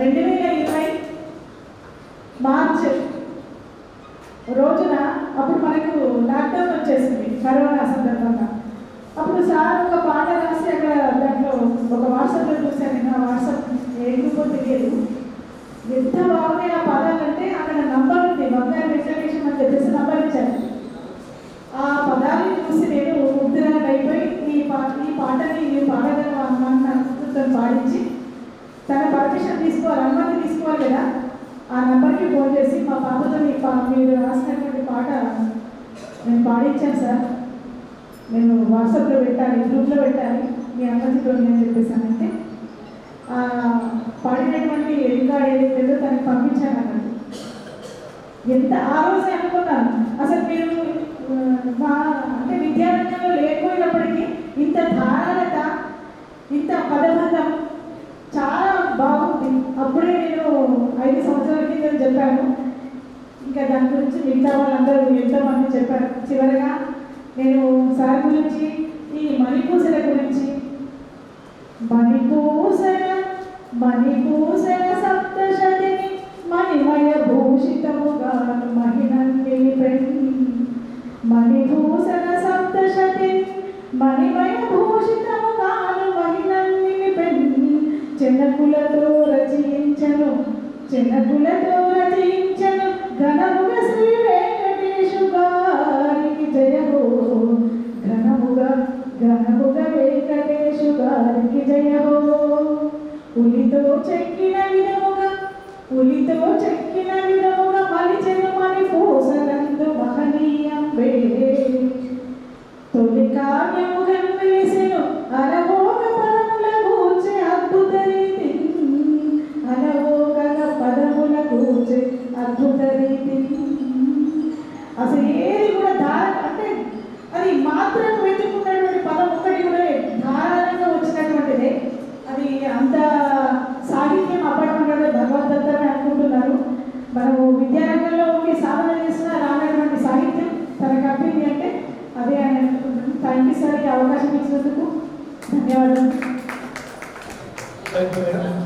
రెండు వేల ఇరవై మార్చ్ రోజున అప్పుడు మనకు లాక్డౌన్ వచ్చేసింది కరోనా సందర్భంగా. అప్పుడు సార్ ఒక పాట రాసి అక్కడ దాంట్లో ఒక వాట్సాప్లో చూశాను. నేను ఆ వాట్సాప్ ఎందుకో తెలియదు. ఎంత బాగున్నాయి ఆ పదాలంటే అక్కడ నంబర్ ఉంది. బంగారు వెంకటేశం అని చెప్పేసి నంబర్ ఇచ్చారు. ఆ పదాలను చూసి నేను ముద్దురాలు అయిపోయి ఈ పా ఈ పాటని నేను పాడగలను అన్న పాడించి తన పర్మిషన్ తీసుకోవాలి అనుమతి తీసుకోవాలి కదా? ఆ నెంబర్కి ఫోన్ చేసి మా పాపతో మీ పా మీరు రాసినటువంటి పాట నేను పాడించాను సార్. నేను వాట్సాప్లో పెట్టాలి గ్రూప్లో పెట్టాలి. మీ అనుమతితో నేను చెప్పేశానంటే ఆ, పాడినటువంటి రికార్డ్ ఏదైతే తనకి పంపించాను అన్నట్టు. ఎంత ఆ రోజే అనుకున్నాను. అసలు మీరు మా అంటే విద్యారంగంలో లేకపోయినప్పటికీ ఇంత ధారణత ఇంత పదబంధం చాలా బాగుంది. అప్పుడే నేను ఐదు సంవత్సరాల కింద చెప్పాను. ఇంకా దాని గురించి మిగతా వాళ్ళందరూ ఎంతో మంది చెప్పారు. చివరగా నేను సార్ గురించి ఈ మణిపూసల గురించి మణిపూసల మణిపూసల చిన్నపులతో రచయించను చెన్నపులతో రచయించను ఘనముగ శ్రీ వెంకటేశు గారికి జయహో ఘనముగ ఘనముగ వెంకటేశు గారికి జయహో పులితో ఉలితో చెక్కిన విధముగా ఉలితో చెక్కిన విధముగా మలిచెను మలి పూసలందు మహనీయం వేరే. అద్భుత అసలు ఏది కూడా ధార అంటే అది మాత్రం వెతుకున్నటువంటి పదం ఒక్కటి కూడా లేదు. ధారాళంగా వచ్చినటువంటిదే. అది అంత సాహిత్యం అప్పటికున్నది అని అనుకుంటున్నారు. మనము విద్యారంగంలో ఉండి సాధన చేసినా రానటువంటి సాహిత్యం తన కంపెనీ అంటే అదే అని అనుకుంటున్నాను. థ్యాంక్ యూ సార్ ఈ అవకాశం ఇచ్చినందుకు. ధన్యవాదాలు.